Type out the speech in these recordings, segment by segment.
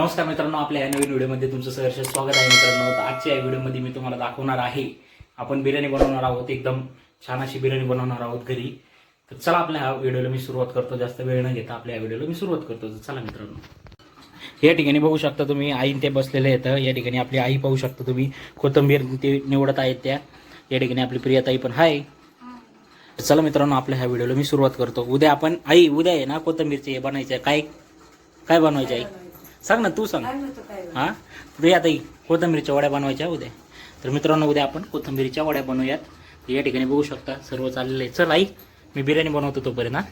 नमस्कार मित्रांनो आपल्या या नवीन व्हिडिओमध्ये तुमचं सहर्ष स्वागत आहे मित्रांनो. तर आजच्या या व्हिडिओमध्ये मी तुम्हाला दाखवणार आहे आपण बिर्याणी बनवणार आहोत एकदम छान अशी बिर्याणी बनवणार आहोत घरी. तर चला आपल्या ह्या व्हिडिओला मी सुरुवात करतो जास्त वेळ न घेता आपल्या या व्हिडिओला मी सुरुवात करतो. तर चला मित्रांनो. या ठिकाणी बघू शकता तुम्ही आई ते बसलेले आहेत. या ठिकाणी आपली आई पाहू शकता तुम्ही कोथंबीर ते निवडत आहेत त्या. या ठिकाणी आपली प्रियताई पण आहे चला मित्रांनो आपल्या ह्या व्हिडिओला मी सुरुवात करतो. उद्या आपण आई उद्या आहे ना कोथंबीरचे हे आहे. काय काय बनवायचं आई सांग ना तू सांग. हा? उद्या आता कोथंबीरच्या वड्या बनवायच्या उद्या. तर मित्रांनो उद्या आपण कोथंबीरच्या वड्या बनवूयात. तर या ठिकाणी बघू शकता सर्व चाललेलं आहे. चल आई मी बिर्याणी बनवतो तोपर्यंत हा?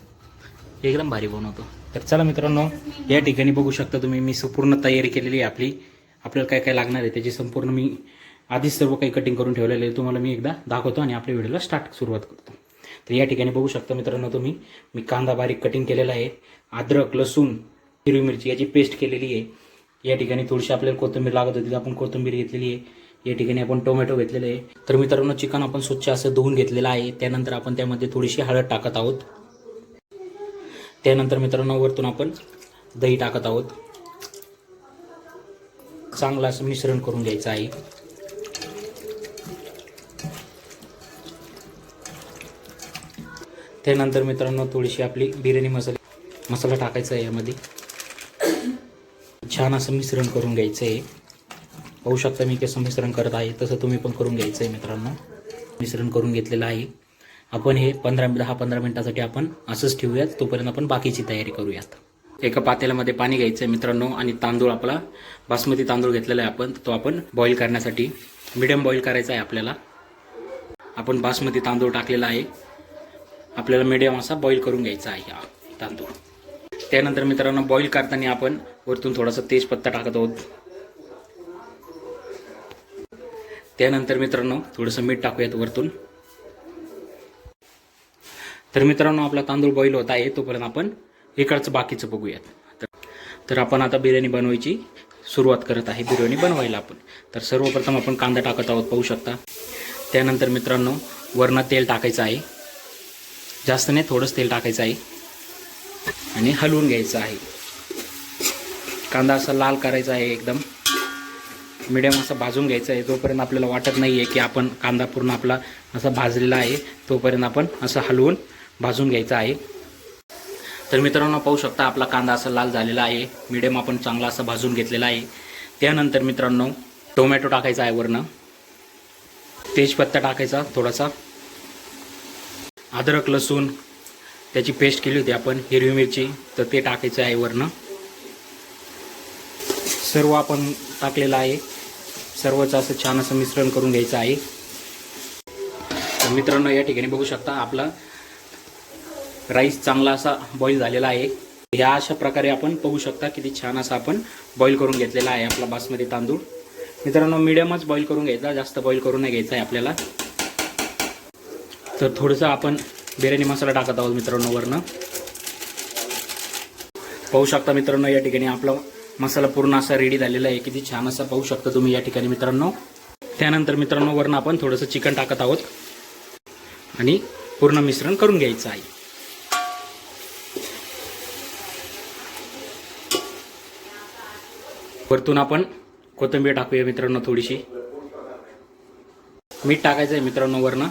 एकदम भारी बनवतो. तर चला मित्रांनो या ठिकाणी बघू शकता तुम्ही मी संपूर्ण तयारी केलेली आहे आपली. आपल्याला काय काय लागणार आहे त्याची संपूर्ण मी आधीच सर्व काही कटिंग करून ठेवलेलं आहे. तुम्हाला मी एकदा दाखवतो आणि आपल्या व्हिडिओला स्टार्ट सुरुवात करतो. तर या ठिकाणी बघू शकता मित्रांनो तुम्ही मी कांदा बारीक कटिंग केलेला आहे. अद्रक लसूण हिरवी मिरची याची पेस्ट केलेली आहे. या ठिकाणी थोडीशी आपल्याला कोथिंबीर लागत होती आपण कोथिंबीर घेतलेली आहे. या ठिकाणी आपण टोमॅटो घेतलेले आहे. तर मित्रांनो चिकन आपण स्वच्छ असं धुवून घेतलेलं आहे. त्यानंतर आपण त्यामध्ये थोडीशी हळद टाकत आहोत. त्यानंतर मित्रांनो वरतून आपण दही टाकत आहोत. चांगलं असं मिश्रण करून घ्यायचं आहे. त्यानंतर मित्रांनो थोडीशी आपली बिर्याणी मसाला मसाला टाकायचा आहे यामध्ये. छान असं मिश्रण करून घ्यायचं आहे पाहू शकता मी कसं मिश्रण करत आहे तसं तुम्ही पण करून घ्यायचं आहे मित्रांनो. मिश्रण करून घेतलेलं आहे. आपण हे पंधरा दहा पंधरा मिनटासाठी आपण असंच ठेवूयात. तोपर्यंत आपण बाकीची तयारी करूयात. एका पातेल्यामध्ये पाणी घ्यायचं आहे मित्रांनो आणि तांदूळ आपला बासमती तांदूळ घेतलेला आहे आपण. तो आपण बॉईल करण्यासाठी मिडियम बॉईल करायचा आहे आपल्याला. आपण बासमती तांदूळ टाकलेला आहे. आपल्याला मिडियम असा बॉईल करून घ्यायचा आहे हा तांदूळ. त्यानंतर मित्रांनो बॉईल करताना आपण वरतून थोडासा तेजपत्ता टाकत आहोत. त्यानंतर मित्रांनो थोडंसं मीठ टाकूयात वरतून. तर मित्रांनो आपला तांदूळ बॉईल होत आहे तोपर्यंत आपण इकडचं बाकीचं बघूयात. तर आपण आता बिर्याणी बनवायची सुरुवात करत आहे बिर्याणी बनवायला आपण. तर सर्वप्रथम आपण कांदा टाकत आहोत पाहू शकता. त्यानंतर मित्रांनो वरनं तेल टाकायचं आहे. जास्त नाही थोडंच तेल टाकायचं आहे. आणि हलवून घ्यायचं आहे. कांदा असा लाल करायचा आहे एकदम. मिडियम असा भाजून घ्यायचा आहे. तोपर्यंत आपल्याला वाटत नाही आहे की आपण कांदा पूर्ण आपला असा भाजलेला आहे. तोपर्यंत आपण असं हलवून भाजून घ्यायचा आहे. तर मित्रांनो पाहू शकता आपला कांदा असा लाल झालेला आहे. मिडियम आपण चांगला असा भाजून घेतलेला आहे. त्यानंतर मित्रांनो टोमॅटो टाकायचा आहे वरनं. तेजपत्ता टाकायचा थोडासा. अद्रक लसूण त्याची पेस्ट केली होती आपण हिरवी मिरची. तर ते टाकायचं आहे वरनं. सर्व आपण टाकलेलं आहे. सर्वचं असं छान असं मिश्रण करून घ्यायचं आहे. तर मित्रांनो या ठिकाणी बघू शकता आपला राईस चांगला असा बॉईल झालेला आहे. ह्या अशा प्रकारे आपण बघू शकता किती छान असा आपण बॉईल करून घेतलेला आहे आपला बासमती तांदूळ. मित्रांनो मिडियमच बॉईल करून घ्यायचा जास्त बॉईल करून नाही घ्यायचा आहे आपल्याला. तर थोडंसं आपण बिर्याणी मसाला टाकत आहोत मित्रांनो वरनं. पाहू शकता मित्रांनो या ठिकाणी आपला मसाला पूर्ण असा रेडी झालेला आहे. किती छान असा पाहू शकता तुम्ही या ठिकाणी मित्रांनो. त्यानंतर मित्रांनो वरनं आपण थोडंसं चिकन टाकत आहोत. आणि पूर्ण मिश्रण करून घ्यायचं आहे. वरतून आपण कोथिंबीर टाकूया मित्रांनो थोडीशी. मीठ टाकायचं आहे मित्रांनो वरनं.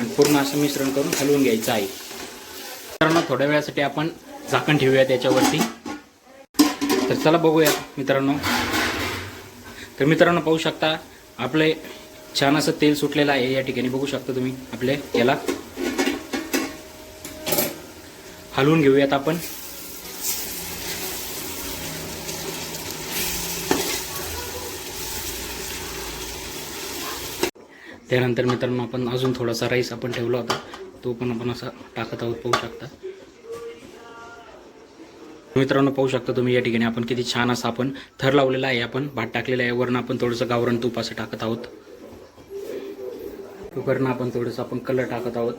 आणि पूर्ण असं मिश्रण करून हलवून घ्यायचं आहे. मित्रांनो थोड्या वेळासाठी आपण झाकण ठेवूया त्याच्यावरती तर चला बघूया मित्रांनो. तर मित्रांनो पाहू शकता आपले छान असं तेल सुटलेलं आहे या ठिकाणी. बघू शकता तुम्ही आपले याला. हलवून घेऊयात आपण. त्यानंतर मित्रांनो आपण अजून थोडासा राईस आपण ठेवला होता. तो पण आपण असा टाकत आहोत पाहू शकता. मित्रांनो पाहू शकता तुम्ही या ठिकाणी आपण किती छान असा आपण थर लावलेला आहे. आपण भात टाकलेला आहे. वरण आपण थोडंसं गावरण तूप असं टाकत आहोत. वरनं आपण थोडंसं आपण कलर टाकत आहोत.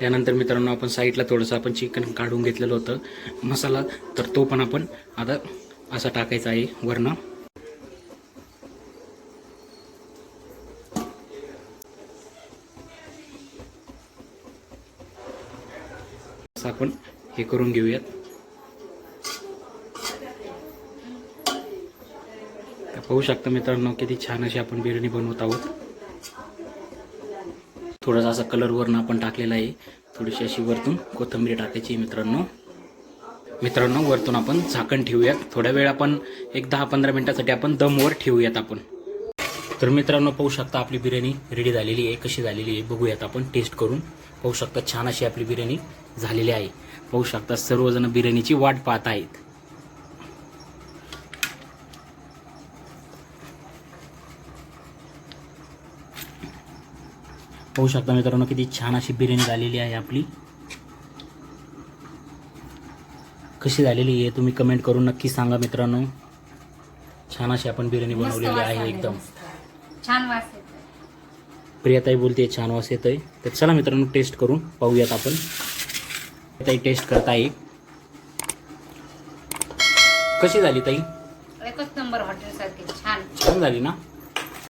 त्यानंतर मित्रांनो आपण साईडला थोडंसं आपण चिकन काढून घेतलेलं होतं. मसाला तर तो पण आपण आता असा टाकायचा आहे वरनं असं आपण हे करून घेऊयात. पाहू शकता मित्रांनो किती छान अशी आपण बिर्याणी बनवत आहोत. थोडासा असा कलर वरून आपण टाकलेला आहे. थोडीशी अशी वरतून कोथिंबीर टाकायची आहे मित्रांनो. मित्रांनो वरतून आपण झाकण ठेवूयात. थोड्या वेळ आपण एक दहा पंधरा मिनिटासाठी आपण दमवर ठेवूयात आपण. तर मित्रांनो पाहू शकता आपली बिर्याणी रेडी झालेली आहे कशी झालेली आहे बघूयात आपण टेस्ट करून. पाहू शकता छान अशी आपली बिर्याणी झालेली आहे. पाहू शकता सर्वजण बिर्याणीची वाट पाहत आहेत. पाहू शकता मित्रांनो किती छान अशी बिर्याणी झालेली आहे आपली. कशी झालेली आहे तुम्ही कमेंट करून नक्की सांगा मित्रांनो. छान अशी आपण बिर्याणी बनवलेली आहे एकदम. छान वास प्रियाताई बोलते छान वास येतोय. तर चला मित्रांनो टेस्ट करून पाहूयात आपण. ताई टेस्ट करत कशी झाली ताई? एकच नंबर हॉटेल सारखी छान. छान झाली ना?